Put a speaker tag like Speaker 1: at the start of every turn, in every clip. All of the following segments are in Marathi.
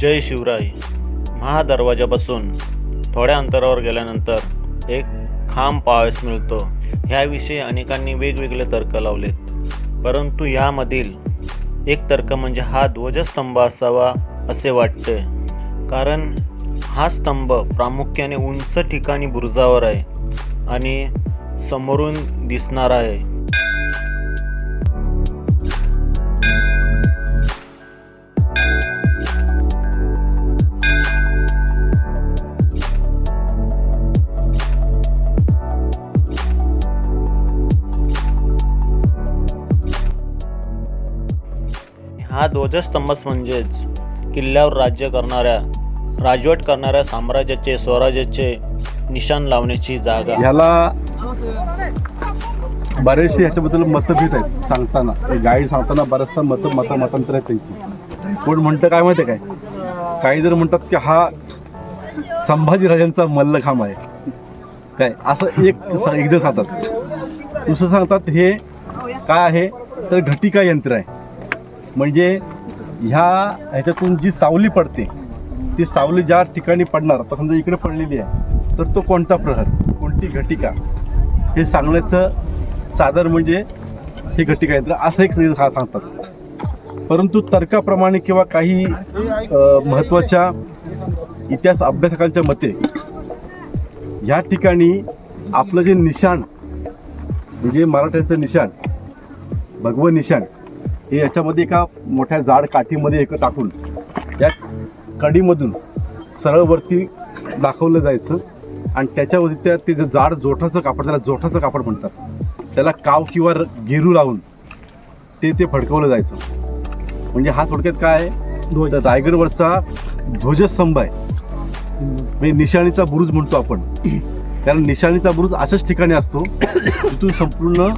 Speaker 1: जय शिवराय. महादरवाजापासून थोड्या अंतरावर गेल्यानंतर एक खांब पाहावयास मिळतो. ह्याविषयी अनेकांनी वेगवेगळे तर्क लावलेत. परंतु यामधील एक तर्क म्हणजे हा ध्वजस्तंभ असावा असे वाटते. कारण हा स्तंभ प्रामुख्याने उंच ठिकाणी बुरुजावर आहे आणि समोरून दिसणार आहे. हा ध्वजस्तंभच म्हणजेच किल्ल्यावर राज्य करणाऱ्या राजवट करणाऱ्या साम्राज्याचे स्वराज्याचे निशाण लावण्याची जागा.
Speaker 2: ह्याला बरेचसे ह्याच्याबद्दल मतभेद आहेत सांगताना. गाईड सांगताना बरेचसा मत मत मतांतर आहेत त्यांची. कोण म्हणतं काय माहिती काय? काही जर म्हणतात की हा संभाजीराजांचा मल्लखांब आहे. काय? असं एक एकदा सांगतात. दुसरं सांगतात हे काय आहे? तर घटिका यंत्र आहे. म्हणजे ह्या ह्याच्यातून जी सावली पडते ती सावली ज्या ठिकाणी पडणार आता समजा इकडे पडलेली आहे तर तो कोणता प्रहर कोणती घटिका? हे सांगण्याचं सादर म्हणजे हे घटिका यंत्र असं एक हा सांगतात. परंतु तर्काप्रमाणे किंवा काही महत्त्वाच्या इतिहास अभ्यासकांच्या मते ह्या ठिकाणी आपलं जे निशाण म्हणजे मराठ्यांचं निशाण भगवं निशाण हे याच्यामध्ये एका मोठ्या जाड काठीमध्ये एक टाकून या कडीमधून सरळ वरती दाखवलं जायचं. आणि त्याच्यावरती त्या ते जे जाड जोठाचं कापड त्याला जोठाचं कापड म्हणतात. त्याला काव किंवा गेरू लावून ते ते फडकवलं जायचं. म्हणजे हा थोडक्यात काय ध्वज. रायगडवरचा ध्वजस्तंभ आहे. म्हणजे निशाणीचा बुरुज म्हणतो आपण. कारण निशाणीचा बुरुज अशाच ठिकाणी असतो जिथून संपूर्ण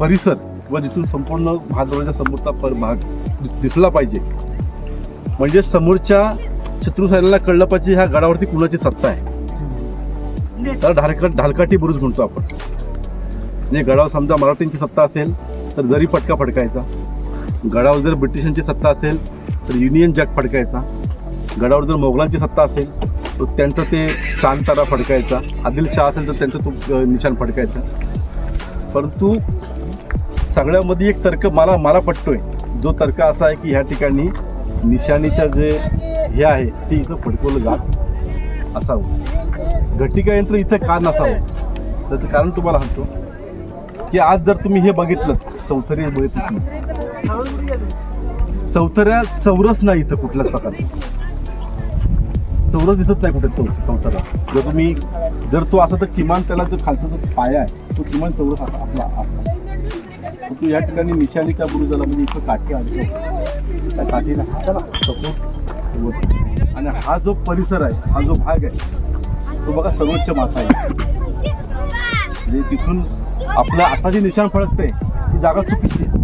Speaker 2: परिसर किंवा तिथून संपूर्ण महाद्वाराच्या समोरचा पर भाग दिस- दिसला पाहिजे. म्हणजे समोरच्या शत्रू सैन्याला कळलं पाहिजे ह्या गडावरती कुणाची सत्ता आहे. तर ढालका ढालकाठी बुरुज म्हणतो आपण. म्हणजे गडावर समजा मराठ्यांची सत्ता असेल तर जरी फटका फडकायचा गडावर जर ब्रिटिशांची सत्ता असेल तर युनियन जॅक फडकायचा. गडावर जर मोगलांची सत्ता असेल तर त्यांचं ते चांदतारा फडकायचा. आदिलशाह असेल तर त्यांचं तो निशाण फडकायचा. परंतु सगळ्यामध्ये एक तर्क मला मला पटतोय. जो तर्क असा आहे की ह्या ठिकाणी निशाणीचं जे हे आहे ते इथं फडकवलं जात असावं. घटिका यंत्र इथं का नसावं? त्याचं कारण तुम्हाला सांगतो. की आज जर तुम्ही हे बघितलं चौथरी बघितलं चौथऱ्या चौरस नाही इथं कुठल्याच प्रकारचं. चौरस दिसत नाही कुठे चौ चौथरा. जर तुम्ही जर तो असं तर किमान त्याला जो खालचा जो पाया आहे तो किमान चौरस आपला असला परंतु या ठिकाणी निशाणीच्या बुरुजाला म्हणजे इथं काठी आली त्या काठीला हाताला सपोर्ट आणि हा जो परिसर आहे हा जो भाग आहे तो बघा सर्वोच्च माथा आहे. म्हणजे तिथून आपलं आता जे निशाण फळकते ती जागा चुकीची आहे.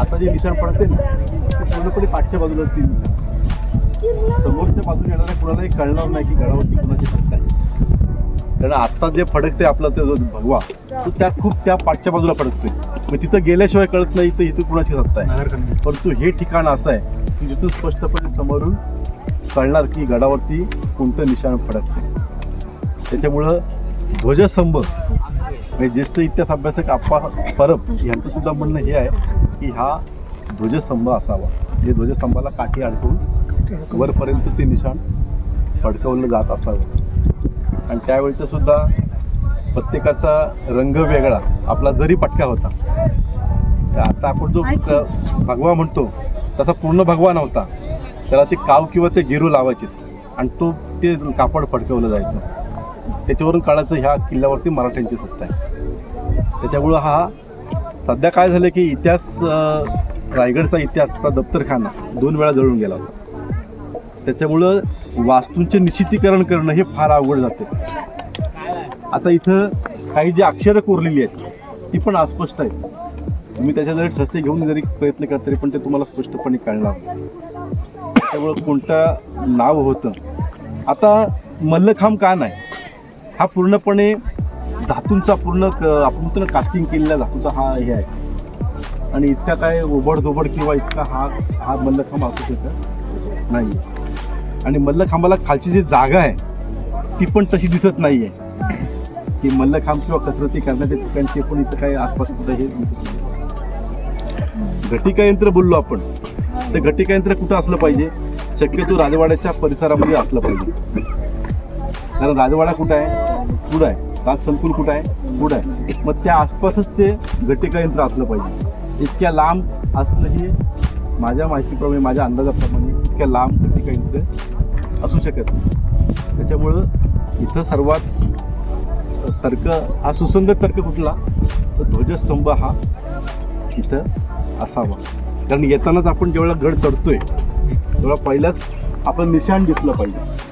Speaker 2: आता जे निशाण फळकते ना ते पूर्णपणे पाठच्या बाजूला ती निशाण समोरच्या बाजूने येणाऱ्या कुणालाही कळणार नाही की गडावरती कुणाची फक्त आहे. कारण आत्ता जे फडकते आपला ते जो भगवा तो त्या खूप त्या पाठच्या बाजूला फडकतोय मग तिथं गेल्याशिवाय कळत नाही तर इथं कुणाची सत्ता आहे. परंतु हे ठिकाण असं आहे की जिथून स्पष्टपणे समोरून कळणार की गडावरती कोणतं निशाण फडकते त्याच्यामुळं ध्वजस्तंभ म्हणजे ज्येष्ठ इतिहास अभ्यासक आप्पा परब यांचं सुद्धा म्हणणं हे आहे की हा ध्वजस्तंभ असावा. म्हणजे ध्वजस्तंभाला काठी अडकवून वरपर्यंत ते निशाण फडकवलं जात असावं. आणि त्यावेळेचं सुद्धा प्रत्येकाचा रंग वेगळा आपला जरी पटका होता. तर आता आपण जो भगवा म्हणतो तसा पूर्ण भगवा नव्हता. त्याला ते काव किंवा ते गिरू लावायचे. आणि तो ते कापड फडकवलं जायचं. त्याच्यावरून काळाचं ह्या किल्ल्यावरती मराठ्यांची सत्ता आहे. त्याच्यामुळं हा सध्या काय झालं की इतिहास रायगडचा इतिहासचा दप्तरखाना दोन वेळा जळून गेला होता. त्याच्यामुळं वास्तूंचे निश्चितीकरण करणं हे फार अवघड जाते. आता इथं काही जी अक्षरं कोरलेली आहेत ती पण अस्पष्ट आहेत. तुम्ही त्याच्या जरी ठसे घेऊन जरी प्रयत्न केला तरी पण ते तुम्हाला स्पष्टपणे कळणार त्यामुळं कोणतं नाव होतं. आता मल्लखांब का नाही? हा पूर्णपणे धातूंचा पूर्ण क- आपण पूर्ण कास्टिंग केलेला धातूचा हा हे आहे. आणि इतका काय ओबडधोबड किंवा इतका हा हा मल्लखांब असू शकत नाही. आणि मल्लखांबाला खालची जी जागा आहे ती पण तशी दिसत नाही आहे की मल्लखांब किंवा कसरती करण्याच्या ठिकाणचे पण इथं काही आसपास कुठं हे घटिका यंत्र बोललो आपण. ते घटिका यंत्र कुठं असलं पाहिजे? शक्यतो राजवाड्याच्या परिसरामध्ये असलं पाहिजे. कारण राजवाडा कुठं आहे? पुढं आहे. राज संकुल कुठं आहे? पुढं आहे. मग त्या आसपासच ते घटिका यंत्र असलं पाहिजे. इतक्या लांब असलं हे माझ्या माहितीप्रमाणे माझ्या अंदाजाप्रमाणे इतक्या लांब घटिका यंत्र असू शकत नाही. त्याच्यामुळं इथं सर्वात तर्क हा सुसंगत तर्क कुठला? तर ध्वजस्तंभ हा इथं असावा. कारण येतानाच आपण जेवढा गड चढतोय तेवढा पहिलाच आपण निशाण दिसलं पाहिजे.